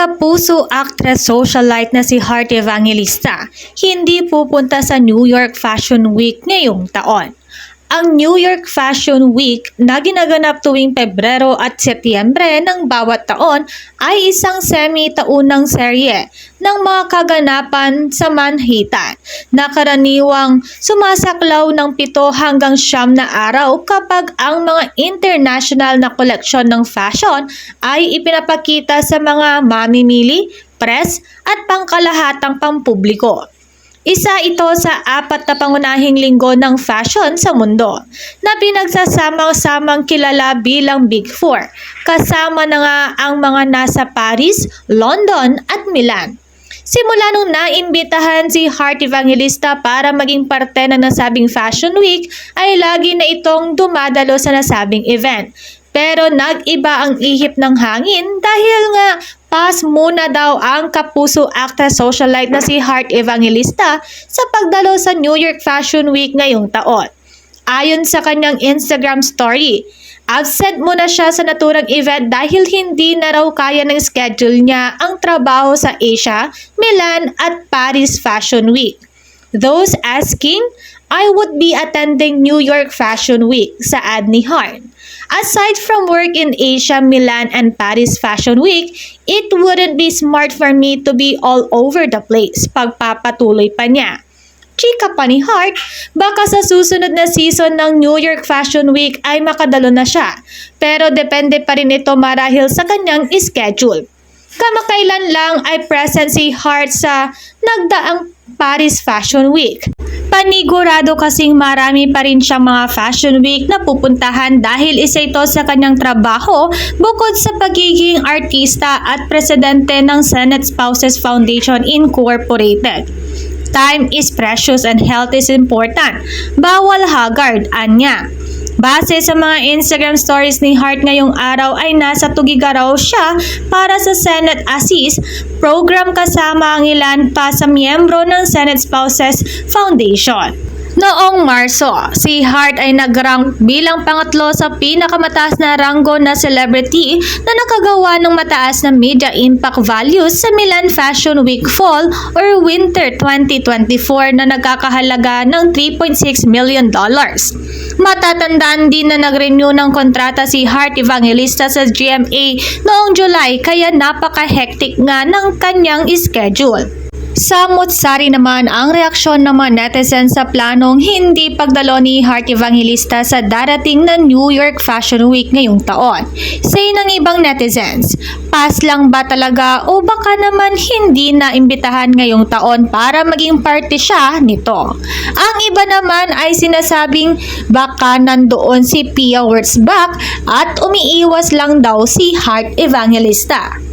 Kapuso actress socialite na si Heart Evangelista hindi pupunta sa New York Fashion Week ngayong taon. Ang New York Fashion Week na ginaganap tuwing Pebrero at Setyembre ng bawat taon ay isang semi-taunang serye ng mga kaganapan sa Manhattan na karaniwang sumasaklaw ng pito hanggang siyam na araw kapag ang mga international na koleksyon ng fashion ay ipinapakita sa mga mamimili, press at pangkalahatang pampubliko. Isa ito sa apat na pangunahing linggo ng fashion sa mundo na pinagsasamang-samang kilala bilang Big Four. Kasama na nga ang mga nasa Paris, London at Milan. Simula nung naimbitahan si Heart Evangelista para maging parte ng nasabing Fashion Week ay lagi na itong dumadalo sa nasabing event. Pero nag-iba ang ihip ng hangin dahil nga pas muna daw ang kapuso actress socialite na si Heart Evangelista sa pagdalo sa New York Fashion Week ngayong taon. Ayon sa kanyang Instagram story, absent muna siya sa naturang event dahil hindi na raw kaya ng schedule niya ang trabaho sa Asia, Milan at Paris Fashion Week. Those asking, I would be attending New York Fashion Week, saad ni Hart. Aside from work in Asia, Milan, and Paris Fashion Week, it wouldn't be smart for me to be all over the place, pagpapatuloy pa niya. Chika pa ni Hart, baka sa susunod na season ng New York Fashion Week ay makadalo na siya. Pero depende pa rin ito marahil sa kanyang schedule. Kamakailan lang ay present si Hart sa nagdaang Paris Fashion Week. Panigurado kasing marami pa rin siyang mga fashion week na pupuntahan dahil isa ito sa kanyang trabaho bukod sa pagiging artista at presidente ng Senate Spouses Foundation Incorporated. Time is precious and health is important. Bawal haggard, anya. Base sa mga Instagram stories ni Hart ngayong araw ay nasa Tugigaraw siya para sa Senate Assist program kasama ang ilan pa sa miyembro ng Senate Spouses Foundation. Noong Marso, si Hart ay nag-rank bilang pangatlo sa pinakamataas na ranggo na celebrity na nakagawa ng mataas na media impact values sa Milan Fashion Week Fall or Winter 2024 na nagkakahalaga ng 3.6 million dollars. Matatandaan din na nag-renew ng kontrata si Hart Evangelista sa GMA noong July kaya napaka-hectic nga ng kanyang schedule. Samot-sari naman ang reaksyon ng mga netizens sa planong hindi pagdalo ni Heart Evangelista sa darating na New York Fashion Week ngayong taon. Say ng ibang netizens, pass lang ba talaga o baka naman hindi na imbitahan ngayong taon para maging party siya nito? Ang iba naman ay sinasabing baka nandoon si Pia Wurtzbach at umiiwas lang daw si Heart Evangelista.